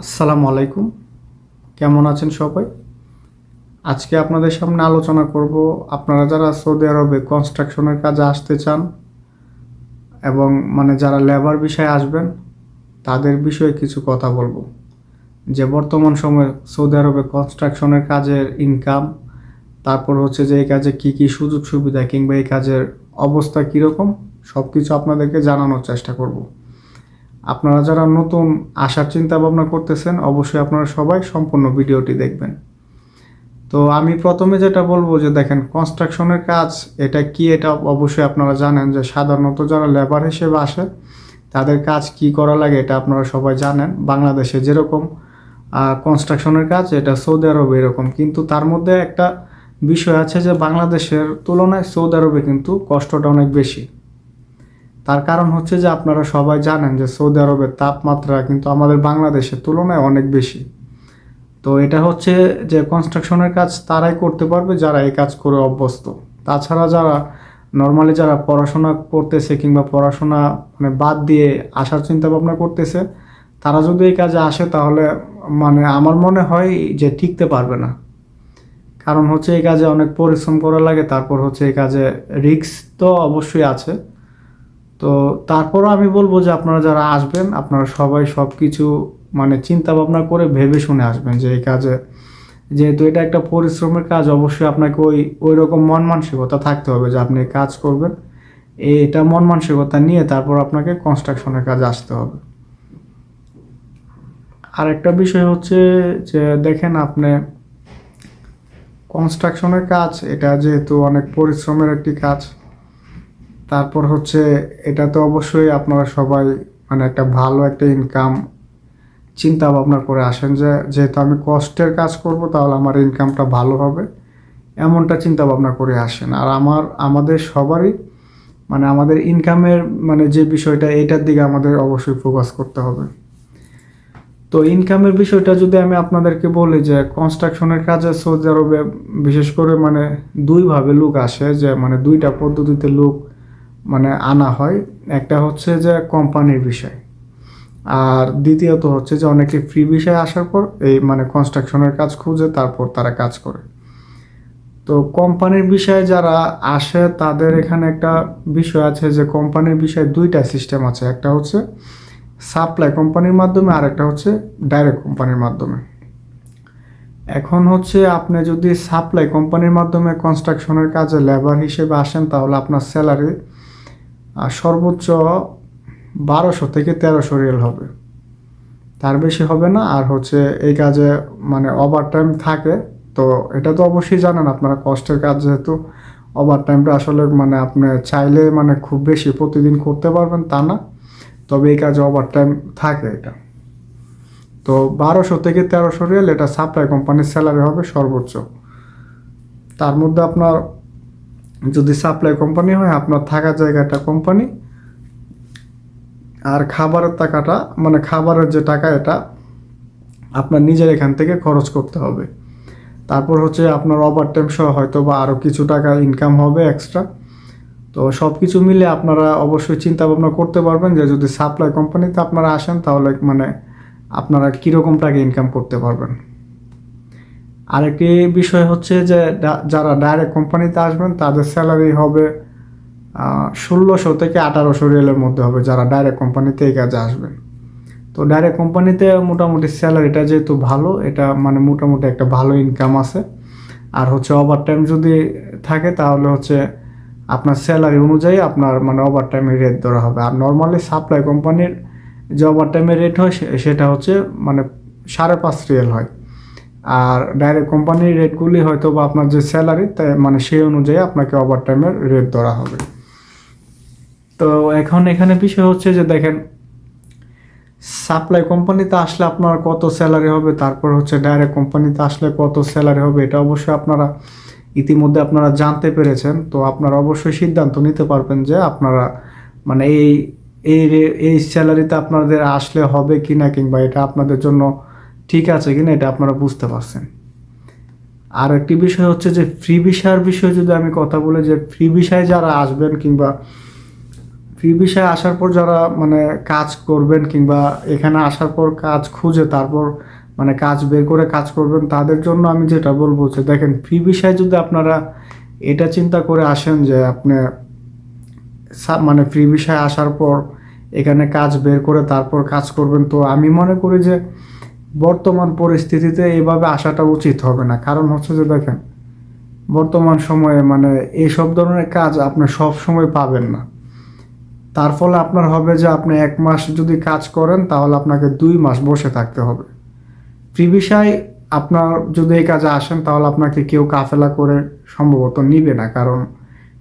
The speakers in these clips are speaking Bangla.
আসসালামু আলাইকুম। কেমন আছেন সবাই? আজকে আপনাদের সামনে আলোচনা করব আপনারা যারা সৌদি আরবে কনস্ট্রাকশনের কাজে আসতে চান এবং মানে যারা লেবার বিষয়ে আসবেন, তাদের বিষয়ে কিছু কথা বলব। যে বর্তমান সময়ে সৌদি আরবে কনস্ট্রাকশনের কাজের ইনকাম তারপর হচ্ছে যে এই কাজে কী কী সুযোগ সুবিধা কিংবা এই কাজের অবস্থা কীরকম সব কিছু আপনাদেরকে জানানোর চেষ্টা করব। আপনারা যারা নতুন আসার চিন্তা ভাবনা করতেছেন, অবশ্যই আপনারা সবাই সম্পূর্ণ ভিডিওটি দেখবেন। তো আমি প্রথমে যেটা বলব যে দেখেন কনস্ট্রাকশনের কাজ এটা কি এটা অবশ্যই আপনারা জানেন যে সাধারণত যারা লেবার হিসেবে আসে, তাদের কাজ কি করা লাগে এটা আপনারা সবাই জানেন। বাংলাদেশে যেরকম কনস্ট্রাকশনের কাজ, এটা সৌদি আরবে এরকম। কিন্তু তার মধ্যে একটা বিষয় আছে যে বাংলাদেশের তুলনায় সৌদি আরবে কিন্তু কষ্টটা অনেক বেশি। তার কারণ হচ্ছে যে আপনারা সবাই জানেন যে সৌদি আরবের তাপমাত্রা কিন্তু আমাদের বাংলাদেশের তুলনায় অনেক বেশি। তো এটা হচ্ছে যে কনস্ট্রাকশনের কাজ তারাই করতে পারবে যারা এই কাজ করে অভ্যস্ত। তাছাড়া যারা নর্মালি যারা পড়াশোনা করতেছে কিংবা পড়াশোনা মানে বাদ দিয়ে আসার চিন্তা ভাবনা করতেছে, তারা যদি এই কাজে আসে তাহলে মানে আমার মনে হয় যে টিকতে পারবে না। কারণ হচ্ছে এই কাজে অনেক পরিশ্রম করা লাগে, তারপর হচ্ছে এই কাজে রিস্ক তো অবশ্যই আছে। তো তারপরও আমি বলব যে আপনারা যারা আসবেন, আপনারা সবাই সব কিছু মানে চিন্তা ভাবনা করে ভেবে শুনে আসবেন যে এই কাজে। যেহেতু এটা একটা পরিশ্রমের কাজ, অবশ্যই আপনাকে ওই ওই রকম মন মানসিকতা থাকতে হবে যে আপনি কাজ করবেন। এটা মন মানসিকতা নিয়ে তারপর আপনাকে কনস্ট্রাকশনের কাজ আসতে হবে। আর একটা বিষয় হচ্ছে যে দেখেন আপনি কনস্ট্রাকশনের কাজ, এটা যেহেতু অনেক পরিশ্রমের একটি কাজ তারপর হচ্ছে এটা তো অবশ্যই আপনারা সবাই মানে একটা ভালো একটা ইনকাম চিন্তা ভাবনা করে আসেন যে, যেহেতু আমি কষ্টের কাজ করব, তাহলে আমার ইনকামটা ভালো হবে। এমনটা চিন্তা ভাবনা করে আসেন। আর আমার, আমাদের সবারই মানে আমাদের ইনকামের মানে যে বিষয়টা, এটার দিকে আমাদের অবশ্যই ফোকাস করতে হবে। তো ইনকামের বিষয়টা যদি আমি আপনাদেরকে বলি যে কনস্ট্রাকশনের কাজে সৌদি আরবে বিশেষ করে মানে দুইভাবে লোক আসে যে মানে দুইটা পদ্ধতিতে লোক মানে আনা হয়। একটা হচ্ছে যে কোম্পানির বিষয়। আর দ্বিতীয়ত হচ্ছে যে অনেকে ফ্রি বিষয়ে আসার পর এই মানে কনস্ট্রাকশনের কাজ খুঁজে, তারপর তারা কাজ করে। তো কোম্পানির বিষয়ে যারা আসে, তাদের এখানে একটা বিষয় আছে যে কোম্পানির বিষয়ে দুইটা সিস্টেম আছে। একটা হচ্ছে সাপ্লাই কোম্পানির মাধ্যমে, আর একটা হচ্ছে ডাইরেক্ট কোম্পানির মাধ্যমে। এখন হচ্ছে আপনি যদি সাপ্লাই কোম্পানির মাধ্যমে কনস্ট্রাকশনের কাজে লেবার হিসেবে আসেন, তাহলে আপনার স্যালারি সর্বোচ্চ বারোশো থেকে তেরোশো রিয়েল হবে। তার বেশি হবে না, আর হচ্ছে এই কাজে মানে ওভার টাইম থাকে, তো এটা তো অবশ্যই জানেন আপনারা কষ্টের কাজ যেহেতু ওভার টাইমটা আসলে মানে আপনি চাইলে মানে খুব বেশি প্রতিদিন করতে পারবেন তা না, তবে এই কাজে ওভার টাইম থাকে এটা। তো বারোশো থেকে তেরোশো রিয়েল এটা সাপ্লাই কোম্পানির স্যালারি হবে সর্বোচ্চ। তার মধ্যে আপনার যদি সাপ্লাই কোম্পানি হয়, আপনার থাকার জায়গাটা কোম্পানি আর খাবারের টাকাটা মানে খাবারের যে টাকা এটা, আপনার নিজের এখান থেকে খরচ করতে হবে। তারপর হচ্ছে আপনার ওভার টাইম সহ হয়তো বা আরও কিছু টাকা ইনকাম হবে এক্সট্রা তো সব কিছু মিলে আপনারা অবশ্যই চিন্তা ভাবনা করতে পারবেন যে যদি সাপ্লাই কোম্পানিতে আপনারা আসেন, তাহলে মানে আপনারা কীরকম টাকা ইনকাম করতে পারবেন। আরেকটি বিষয় হচ্ছে যে যারা ডাইরেক্ট কোম্পানিতে আসবেন, তাদের স্যালারি হবে ষোলোশো থেকে আঠারোশো রিয়েলের মধ্যে হবে যারা ডাইরেক্ট কোম্পানিতে এই কাজে আসবেন। তো ডাইরেক্ট কোম্পানিতে মোটামুটি স্যালারিটা যেহেতু ভালো, এটা মানে মোটামুটি একটা ভালো ইনকাম আছে। আর হচ্ছে ওভার টাইম যদি থাকে, তাহলে হচ্ছে আপনার স্যালারি অনুযায়ী আপনার মানে ওভার টাইমের রেট ধরা হবে। আর নর্মালি সাপ্লাই কোম্পানির যে ওভার টাইমের রেট হয় সেটা হচ্ছে মানে সাড়ে পাঁচ রিয়েল হয়। আর ডাইরেক্ট কোম্পানির রেটগুলি হয়তো বা আপনার যে স্যালারি তাই মানে সেই অনুযায়ী আপনাকে ওভার টাইমের রেট ধরা হবে। তো এখন এখানে বিষয় হচ্ছে যে দেখেন সাপ্লাই কোম্পানিতে আসলে আপনার কত স্যালারি হবে, তারপর হচ্ছে ডাইরেক্ট কোম্পানিতে আসলে কত স্যালারি হবে, এটা অবশ্যই আপনারা ইতিমধ্যে আপনারা জানতে পেরেছেন। তো আপনারা অবশ্যই সিদ্ধান্ত নিতে পারবেন যে আপনারা মানে এই এই এই স্যালারিতে আপনাদের আসলে হবে কি না কিংবা এটা আপনাদের জন্য ঠিক আছে কিনা এটা আপনারা বুঝতে পারছেন। আর একটি বিষয় হচ্ছে যে ফ্রি ভিসার বিষয়ে যদি আমি কথা বলি যে ফ্রি ভিসায় যারা আসবেন কিংবা ফ্রি বিষয়ে আসার পর যারা মানে কাজ করবেন কিংবা এখানে আসার পর কাজ খুঁজে তারপর মানে কাজ বের করে কাজ করবেন, তাদের জন্য আমি যেটা বলব যে, দেখেন ফ্রি বিষয়ে যদি আপনারা এটা চিন্তা করে আসেন যে, আপনি মানে ফ্রি বিষয়ে আসার পর এখানে কাজ বের করে তারপর কাজ করবেন, তো আমি মনে করি যে বর্তমান পরিস্থিতিতে এভাবে আসাটা উচিত হবে না। কারণ হচ্ছে যে দেখেন, বর্তমান সময়ে মানে এইসব ধরনের কাজ আপনি সব সময় পাবেন না। তার ফলে আপনার হবে যে আপনি এক মাস যদি কাজ করেন, তাহলে আপনাকে দুই মাস বসে থাকতে হবে। ফ্রি আপনার যদি এই কাজে আসেন, তাহলে আপনাকে কেউ কাফেলা করে সম্ভবত নিবে না। কারণ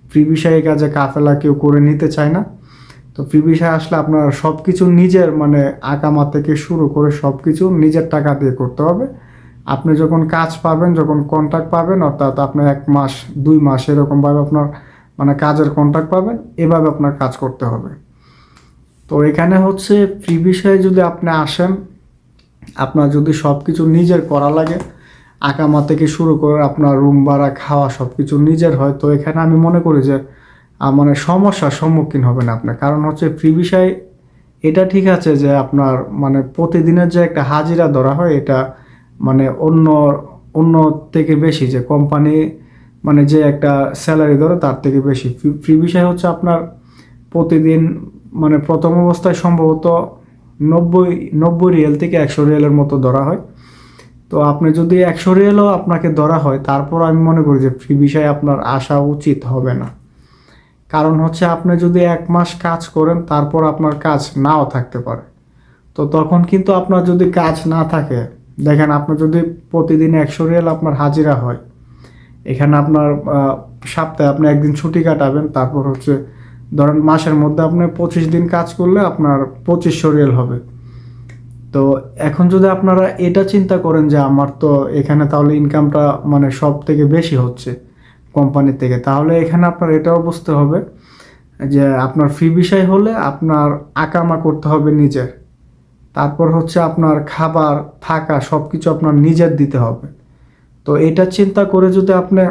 ফ্রি এই কাজে কাফেলা কেউ করে নিতে চায় না। তো ফ্রি বিষয়ে আসলে আপনার সব কিছু নিজের মানে আকামা থেকে শুরু করে সব কিছু নিজের টাকা দিয়ে করতে হবে। আপনি যখন কাজ পাবেন, যখন কন্ট্রাক্ট পাবেন, অর্থাৎ আপনি এক মাস, দুই মাস এরকমভাবে আপনার মানে কাজের কন্ট্রাক্ট পাবেন, এভাবে আপনার কাজ করতে হবে। তো এখানে হচ্ছে ফ্রি বিষয়ে যদি আপনি আসেন, আপনার যদি সব কিছু নিজের করা লাগে, আকামা থেকে শুরু করে আপনার রুম ভাড়া, খাওয়া সব কিছু নিজের হয়, তো এখানে আমি মনে করি যে মানে সমস্যার সম্মুখীন হবেন আপনি। কারণ হচ্ছে ফ্রি বিষয় এটা ঠিক আছে যে আপনার মানে প্রতিদিনের যে একটা হাজিরা ধরা হয়, এটা মানে অন্য অন্য থেকে বেশি যে কোম্পানি মানে যে একটা স্যালারি ধরে তার থেকে বেশি। ফ্রি বিষয় হচ্ছে আপনার প্রতিদিন মানে প্রথম অবস্থায় সম্ভবত নব্বই নব্বই রিয়েল থেকে একশো রিয়েলের মতো ধরা হয়। তো আপনি যদি একশো রিয়েলও আপনাকে ধরা হয়, তারপর আমি মনে করি যে ফ্রি বিষয়ে আপনার আসা উচিত হবে না। কারণ হচ্ছে আপনি যদি এক মাস কাজ করেন, তারপর আপনার কাজ নাও থাকতে পারে। তো তখন কিন্তু আপনার যদি কাজ না থাকে, দেখেন আপনি যদি প্রতিদিন একশো রিয়েল আপনার হাজিরা হয়, এখানে আপনার সপ্তাহে আপনি একদিন ছুটি কাটাবেন, তারপর হচ্ছে ধরেন মাসের মধ্যে আপনি পঁচিশ দিন কাজ করলে আপনার পঁচিশশো রিয়েল হবে। তো এখন যদি আপনারা এটা চিন্তা করেন যে আমার তো এখানে তাহলে ইনকামটা মানে সব থেকে বেশি হচ্ছে কোম্পানি থেকে। তাহলে এখানে আপনার এটাও বুঝতে হবে যে আপনার ফ্রি বিষয় হলে আপনার আকামা করতে হবে নিজের। তারপর হচ্ছে আপনার খাবার, থাকা সব কিছু আপনার নিজের দিতে হবে। তো এটা চিন্তা করে যদি আপনি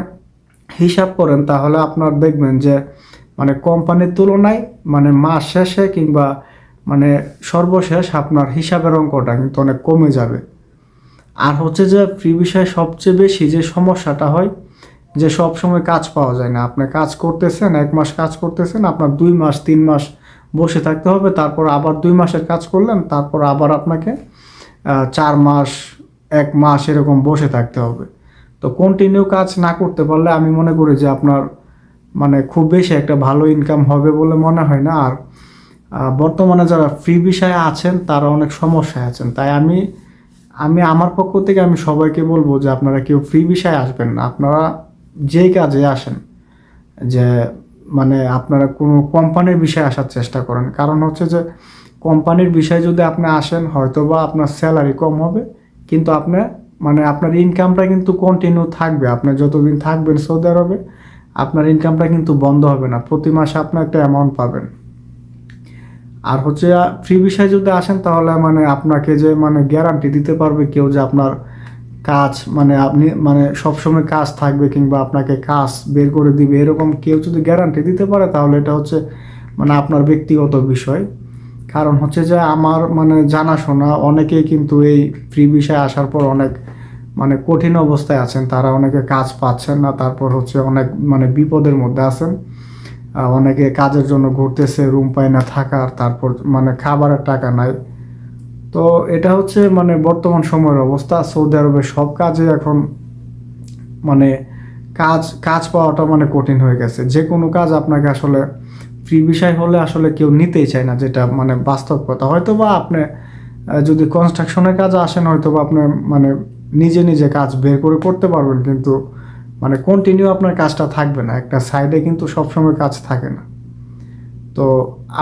হিসাব করেন, তাহলে আপনার দেখবেন যে মানে কোম্পানির তুলনায় মানে মাস শেষে কিংবা মানে সর্বশেষ আপনার হিসাবের অঙ্কটা কিন্তু অনেক কমে যাবে। আর হচ্ছে যে ফ্রি বিষয়ে সবচেয়ে বেশি যে সমস্যাটা হয় যে সব সময় কাজ পাওয়া যায় না। আপনি কাজ করতেছেন, এক মাস কাজ করতেছেন, আপনার দুই মাস, তিন মাস বসে থাকতে হবে, তারপর আবার দুই মাসের কাজ করলেন, তারপর আবার আপনাকে চার মাস, এক মাস এরকম বসে থাকতে হবে। তো কন্টিনিউ কাজ না করতে পারলে আমি মনে করি যে আপনার মানে খুব বেশি একটা ভালো ইনকাম হবে বলে মনে হয় না। আর বর্তমানে যারা ফ্রি বিষয়ে আছেন, তারা অনেক সমস্যায় আছেন। তাই আমি আমি আমার পক্ষ থেকে আমি সবাইকে বলব যে আপনারা কেউ ফ্রি বিষয়ে আসবেন না। আপনারা যেই কাজে আসেন, যে মানে আপনারা কোনো কোম্পানির বিষয়ে আসার চেষ্টা করেন। কারণ হচ্ছে যে কোম্পানির বিষয়ে যদি আপনি আসেন হয়তো বা আপনার স্যালারি কম হবে, কিন্তু আপনার মানে আপনার ইনকামটা কিন্তু কন্টিনিউ থাকবে। আপনি যতদিন থাকবেন সৌদি আরবে, আপনার ইনকামটা কিন্তু বন্ধ হবে না। প্রতি মাসে আপনি একটা অ্যামাউন্ট পাবেন। আর হচ্ছে ফ্রি বিষয়ে যদি আসেন, তাহলে মানে আপনাকে যে মানে গ্যারান্টি দিতে পারবে কেউ যে আপনার কাজ মানে আপনি মানে সবসময় কাজ থাকবে কিংবা আপনাকে কাজ বের করে দিবে, এরকম কেউ যদি গ্যারান্টি দিতে পারে, তাহলে এটা হচ্ছে মানে আপনার ব্যক্তিগত বিষয়। কারণ হচ্ছে যে আমার মানে জানাশোনা অনেকেই কিন্তু এই ফ্রি বিষয়ে আসার পর অনেক মানে কঠিন অবস্থায় আছেন। তারা অনেকে কাজ পাচ্ছেন না, তারপর হচ্ছে অনেক মানে বিপদের মধ্যে আছেন। অনেকে কাজের জন্য ঘুরতেছে রুম পায় না থাকার, তারপর মানে খাবারের টাকা নাই। তো এটা হচ্ছে মানে বর্তমান সময়ের অবস্থা। সৌদি আরবে সব কাজে এখন মানে কাজ কাজ পাওয়াটা মানে কঠিন হয়ে গেছে। যে কোনো কাজ আপনাকে আসলে ফ্রি বিষয় হলে আসলে কেউ নিতেই চায় না, যেটা মানে বাস্তব কথা। হয়তো বা আপনি যদি কনস্ট্রাকশনের কাজে আসেন হয়তো বা আপনি মানে নিজে নিজে কাজ বের করে করতে পারবেন, কিন্তু মানে কন্টিনিউ আপনার কাজটা থাকবে না। একটা সাইডে কিন্তু সবসময় কাজ থাকে না। তো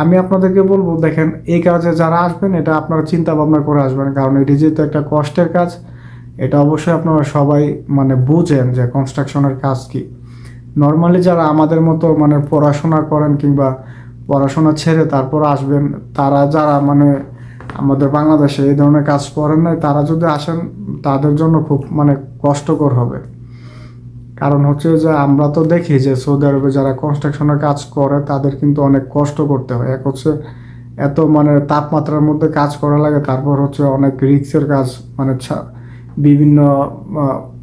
আমি আপনাদেরকে বলব, দেখেন, এই কাজে যারা আসবেন, এটা আপনারা চিন্তা ভাবনা করে আসবেন। কারণ এটি যেহেতু একটা কষ্টের কাজ, এটা অবশ্যই আপনারা সবাই মানে বুঝেন যে কনস্ট্রাকশনের কাজ কি। নর্মালি যারা আমাদের মতো মানে পড়াশোনা করেন কিংবা পড়াশোনা ছেড়ে তারপর আসবেন, তারা যারা মানে আমাদের বাংলাদেশে এই ধরনের কাজ করেন নাই, তারা যদি আসেন, তাদের জন্য খুব মানে কষ্টকর হবে। কারণ হচ্ছে যে আমরা তো দেখি যে সৌদি আরবে যারা কনস্ট্রাকশনের কাজ করে, তাদের কিন্তু অনেক কষ্ট করতে হয়। এক হচ্ছে এত মানে তাপমাত্রার মধ্যে কাজ করা লাগে, তারপর হচ্ছে অনেক রিক্সের কাজ মানে বিভিন্ন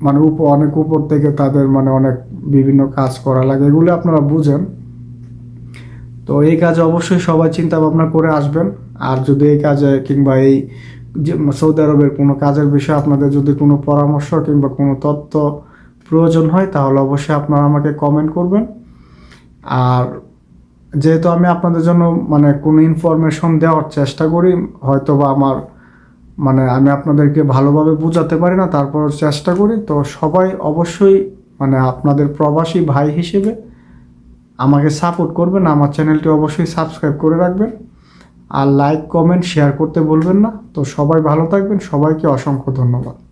মানে উপ, অনেক উপর থেকে তাদের মানে অনেক বিভিন্ন কাজ করা লাগে। এগুলো আপনারা বুঝেন। তো এই কাজে অবশ্যই সবাই চিন্তা ভাবনা করে আসবেন। আর যদি এই কাজে কিংবা এই সৌদি আরবের কোনো কাজের বিষয়ে আপনাদের যদি কোনো পরামর্শ কিংবা কোনো তথ্য প্রয়োজন হয়, তাহলে অবশ্যই আপনারা আমাকে কমেন্ট করবেন। আর যেহেতু আমি আপনাদের জন্য মানে কোনো ইনফরমেশন দেওয়ার চেষ্টা করি হয়তো বা আমার মানে আমি আপনাদেরকে ভালোভাবে বোঝাতে পারি না তারপর চেষ্টা করি। তো সবাই অবশ্যই মানে আপনাদের প্রবাসী ভাই হিসেবে আমাকে সাপোর্ট করবেন। আমার চ্যানেলটি অবশ্যই সাবস্ক্রাইব করে রাখবেন। আর লাইক কমেন্ট শেয়ার করতে বলবেন না। তো সবাই ভালো থাকবেন। সবাইকে অসংখ্য ধন্যবাদ।